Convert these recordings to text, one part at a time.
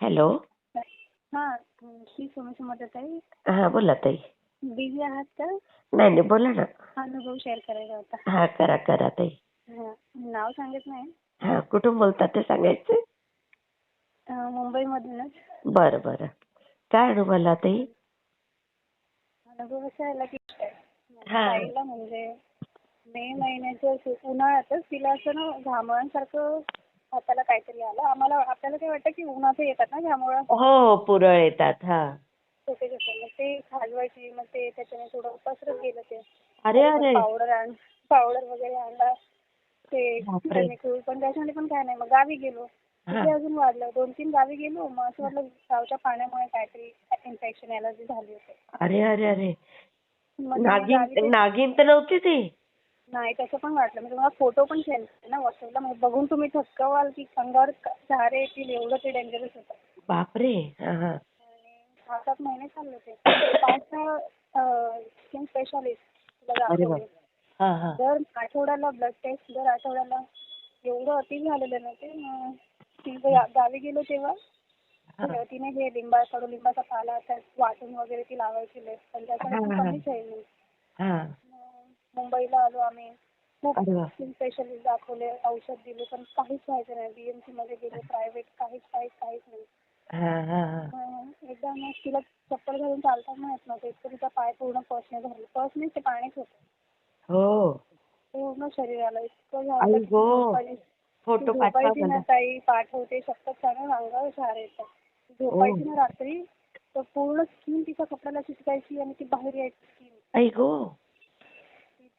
Hello. हा श्री स्वामी समर्थ ताई हा बोला ताई. बिझी आहात का? नाही नाही बोला ना. अनुभव शेअर करायचा होता. हा करा करा ताई. हा, नाव सांगत नाही. हा कुठून बोलता ते सांगायचं? अं, मुंबईमधूनच. बरं बरं. काय अनुभव आला ताई? अनुभव असा आला की हा. ताईला म्हणजे मे महिन्याच्या सु- उन्हाळ्यातच तिला असं ना घामोळ्यांसारखं हाताला काहीतरी आलं. आम्हाला आपल्याला काय वाटतं की उन्हाचं येतात ना घामोळं हो पुरळ येतात हा. छोटे छोटे मग ते खाजवायची मग ते त्याच्याने थोडं पसरत गेलं ते. अरे अरे. पावडर आण पावडर वगैरे आणला. ते बापरे. पण त्याच्याने पण काय नाही. मग गावी गेलो. हा. तिथे अजून वाढलं. दोन तीन गावी गेलो. मग असं वाटलं गावच्या पाण्यामुळे काहीतरी इन्फेक्शन एलर्जी झाली होती. अरे अरे अरे. मग ते गावी नागिन ते- नागिन तर नव्हती ती. नाही तसं पण वाटलं. मी तुम्हाला फोटो पण सेंड केले ना व्हॉट्सअपला मग बघून तुम्ही थक्क व्हाल की अंगावर झारे येतील एवढं ते डेंजरस होतं. बापरे! हा हा. सात महिने चालले ते पाच स्किन स्पेशालिस्ट अरे हा हा. दर आठवड्याला ब्लड टेस्ट दर आठवड्याला एवढं अति झालेलं ना ते मग ती गा- गावी गेलो तेव्हा. तर तिने हे लिंबा कडुलिंबाचा पाला त्यात वाटून वगैरे ती लावायची लेप पण त्याच्याने हा, हा. कमीच आहे. हा. मुंबईला आलो आम्ही. खूप अरे वा. स्किन स्पेशलिस्ट दाखवले औषध दिले पण काहीच व्हायचं नाही. बीएमसी मध्ये गेलो प्रायव्हेट काहीच काहीच काहीच नाही. हा हा हा. मग एकदा मग तिला चप्पल घालून चालता पण येत नव्हतं. इतकं तिचा पाय पूर्ण पसने भरले पसने ते पाणीच होतं. हो. पूर्ण शरीराला इतकं आई झालं. की गो. झोपायची फोटो ती पाठवा झोपायची ना मला. ताई पाठवते. शपथ सांगून अंगावर शार येतात झोपायची ना रात्री तर पूर्ण स्किन तिच्या कपड्याला चिटकायची आणि ती बाहेर यायची स्किन आई गो.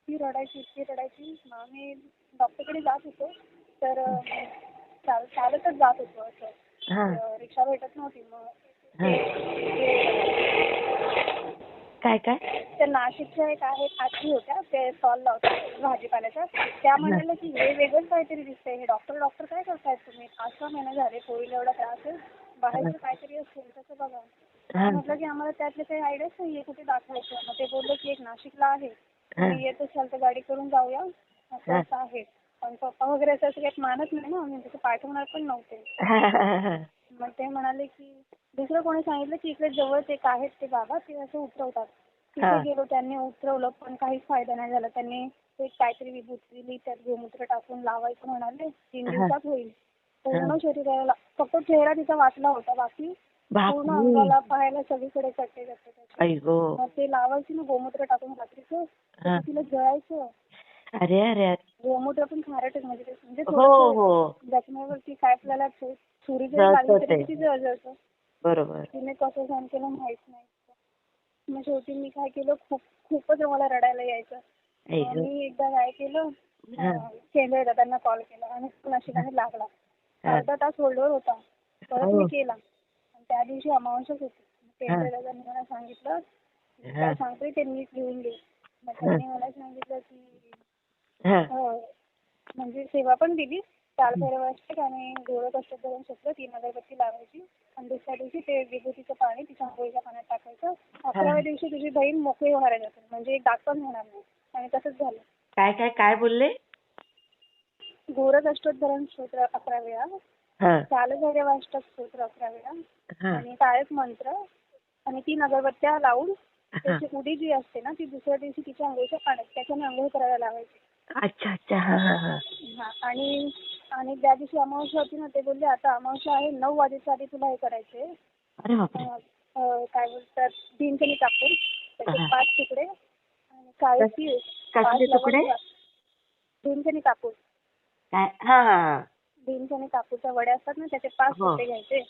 इतकी रडायची इतकी रडायची. मग आम्ही डॉक्टरकडे जात होतो तर चाल चालतच जात होतो असं. रिक्षा भेटत नव्हती मग काय काय? त्या नाशिकच्या एक आहेत आजी होत्या ते स्टॉल लावतात भाजीपाल्याच्या. त्या म्हणाल्या की हे वेगळंच काहीतरी दिसतंय हे डॉक्टर डॉक्टर काय करतायत तुम्ही? पाच सहा महिने झाले पोरीला एवढा त्रास आहे बाहेरचं काहीतरी असेल तसं बघा. म्हटलं की आम्हाला त्यातले काही आयडियाच नाहीये कुठे दाखवायचं? मग ते बोलले की एक नाशिकला आहे. तुम्ही येत असाल तर गाडी करून जाऊया. असं. असं आहे. पण पप्पा वगैरे असं असं काही मानत नाही ना. तसं पाठवणार पण नव्हते. मग ते म्हणाले की दुसरं कोणी सांगितलं की इकडे जवळच एक आहेत ते बाबा ते असं उतरवतात. तिथे गेलो त्यांनी उतरवलं पण काहीच फायदा नाही झाला. त्यांनी एक काहीतरी विभूती दिली त्यात गोमूत्र टाकून लावायचं म्हणाले. तीन. दिवसात होईल. पूर्ण शरीराला फक्त चेहरा तिचा वाचला होता. बाकी पूर्ण अंगाला पायाला सगळीकडे चट्टे जाते ते लावायची ना गोमूत्र टाकून रात्रीचं. तर तिला जळायचं अरे अरे. गोमूत्र पण खारटच म्हणजे ते- म्हणजे हो हो जखमेवरती काय आपल्याला छुरी जरी लागली तरी. किती जळजळतं बरोबर तिने कसं सहन केलं माहीत नाही मग शेवटी मी काय केलं खूप खूपच मला रडायला यायचं मी एकदा काय केलं हा. केंद्र दादांना कॉल केला आणि नशिबाने लागला हा. अर्धा तास होल्डवर होता परत हो. मी केला आणि त्या दिवशी अमावस्याच होती हा. केंद्र दादांनी मला सांगितलं हा. काय सांगतोय ते नीट लिहून घे मग त्यांनी मला सांगितलं की हा. म्हणजे सेवा पण दिली. चाल फेरवायची आणि गोळत असतात धरून सुटलं तीन अगरबत्ती लावायची. आणि दुसऱ्या दिवशी ते विभूतीचं पाणी तिच्या आंघोळीच्या पाण्यात टाकायचं. अकराव्या दिवशी तुझी बहीण मोकळी व्हायला जाते म्हणजे एक डाग पण होणार नाही. आणि तसंच झालं. काय काय काय बोलले? अष्टोद्धरण स्तोत्र अकरा वेळा चालभैरवाष्टक स्तोत्र अकरा वेळा आणि ताळक मंत्र. आणि तीन अगरबत्त्या लावून. त्याची उडी जी असते ना ती दुसऱ्या दिवशी तिच्या आंघोळीच्या पाण्यात त्याच्याने आंघोळ करायला लावायची. अच्छा अच्छा. हा हा हा. हा आणि आणि ज्या दिवशी अमावस्या होती ना ते बोलले आता अमावस्या आहे नऊ वाजेच्या आधी तुला हे करायचंय. अरे बापरे. काय बोलतात भीमसनी कापून त्याचे. पाच तुकडे आणि काळी तीळ पाच कसले तुकडे? लवंग कापूस काय हा हा हा. भीमसनी कापूसच्या वड्या असतात ना त्याचे पाच हो. तुकडे घ्यायचे.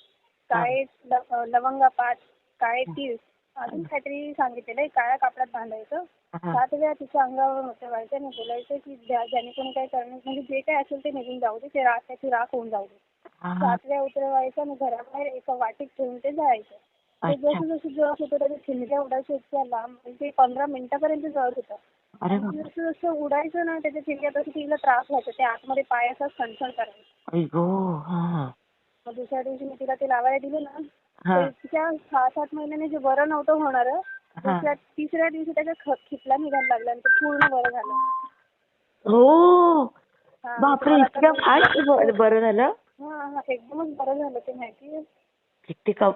काळे ल- अं, लवंगा पाच काळे तीळ अजून काहीतरी सांगितलेलं आहे काळ्या कापडात बांधायचं. सात वेळा तिच्या अंगावर उतरवायचं आणि बोलायचं की ज्या ज्याने कोणी काही करणार म्हणजे जे काय असेल ते निघून जाऊ दे ते राख त्याची राख होऊन जाऊ दे. सात वेळा उतरवायचं आणि घराबाहेर एका वाटीत ठेवून ते जायचं. ते. जसं जसं जळत होतं त्याच्या चिमट्या उडायच्या इतक्या लांब म्हणजे ते पंधरा मिनिटापर्यंत जळत होतं. अरे आणि बापरे. जसं जसं उडायचं ना त्याच्या चिमट्या तसं तिला त्रास व्हायचा. ते आतमध्ये पायाचा सणसण करायचं. आई गो हा. मग दुसऱ्या दिवशी मी तिला ते लावायला दिलं ना ते तिच्या सहा सात महिन्याने जे बरं नव्हतं होणार दुसऱ्या तिसऱ्या दिवशी त्याच्या खिपला निघायला लागला आणि ते पूर्ण बरं झालं. हो बापरे इतक्या फास्ट बरं झालं? हा हा एकदमच बरं झालं ते माहिती किती कम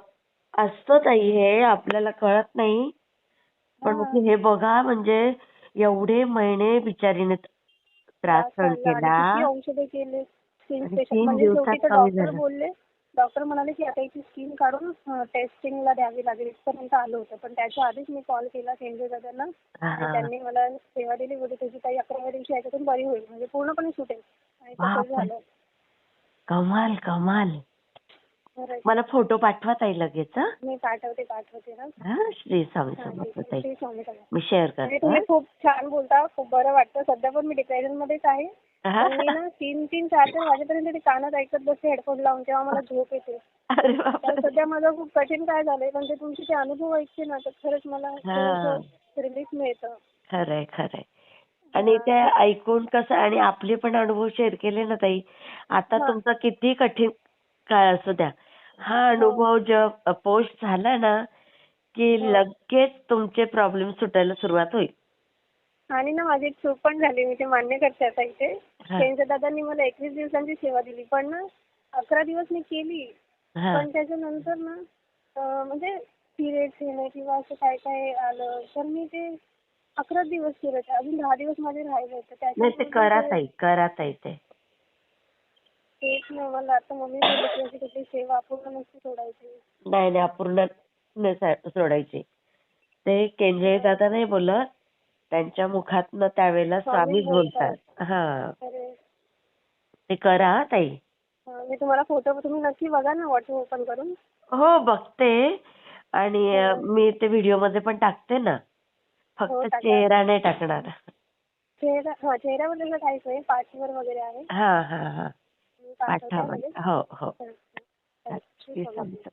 असतं ताई हे आपल्याला कळत नाही. पण हा. हे बघा म्हणजे एवढे महिने बिचारीने त्रास सहन चालला केला आणि किती औषधे केले स्किन आणि स्पेशल तीन म्हणजे दिवसात शेवटी तर कमी डॉक्टर झालं. बोलले डॉक्टर म्हणाले की आता याची स्किन काढून टेस्टिंगला द्यावी लागेल इथपर्यंत आलं होतं पण त्याच्या आधीच मी कॉल केला केंद्रे दादांना. त्यांनी मला सेवा दिली बोलते तुझी ताई अकराव्या दिवशी याच्यातून बरी होईल म्हणजे पूर्णपणे सुटेल आणि. झालं कमाल कमाल. मला फोटो पाठवा ताई लगेच हं? मी पाठवते पाठवते ना हा श्री स्वामी समर्थ. ताई श्री स्वामी समर्थ. मी शेअर म्हणजे करते तुम्ही हं? खूप छान बोलता खूप बरं वाटतं सध्या पण मी डिप्रेशन मध्येच आहे हा? पण मी ना तीन तीन चार चार वाजेपर्यंत ते कानात ऐकत बसते हेडफोन लावून तेव्हा मला झोप येते अरे तर बापरे सध्या माझं खूप कठीण काय झालंय पण ते तुमचे ते अनुभव ऐकते ना तर खरंच मला. रिलीफ मिळतं खरंय खरंय आणि ते ऐकून कसं आणि आपले पण अनुभव शेअर केले ना ताई आता. तुमचा किती कठीण काळ असू द्या हा अनुभव जेव्हा पोस्ट झाला ना की हो. लगेच तुमचे प्रॉब्लेम सुटायला सुरुवात होईल आणि ना माझी एक चूक पण झाली मी ते मान्य करते आता इथे. त्यांच्या दादांनी मला एकवीस दिवसांची सेवा दिली पण ना अकरा दिवस मी केली. पण त्याच्यानंतर ना म्हणजे पिरियड्स येणं किंवा असं काय काय आलं तर मी ते अकरा दिवस केलं अजून दहा दिवस माझे राहिले होते नाही ते करा ताई करा ताई ते तेच ना मला आता मम्मी बोलली की अशी कुठली सेवा अपूर्ण नसते सोडायची. नाही नाही अपूर्ण नाही सोडायची. ते केंद्रे दादा नाही बोलत. त्यांच्या मुखातनं त्यावेळेला स्वामीच बोलतात. हा. अरे. ते करा हा ताई मी तुम्हाला फोटो तुम्ही नक्की बघा ना व्हॉट्सअप ओपन करून. हो बघते. आणि अ, मी ते व्हिडिओमध्ये पण टाकते ना. हो, फक्त टाका. चेहरा नाही टाकणार. चेहरा हा चेहऱ्यावर काहीच नाही पाठीवर वगैरे आहे? हा हा हा. मी पाठवते पाठवा लगेच. हो हो हं, हं. श्री स्वामी समर्थ.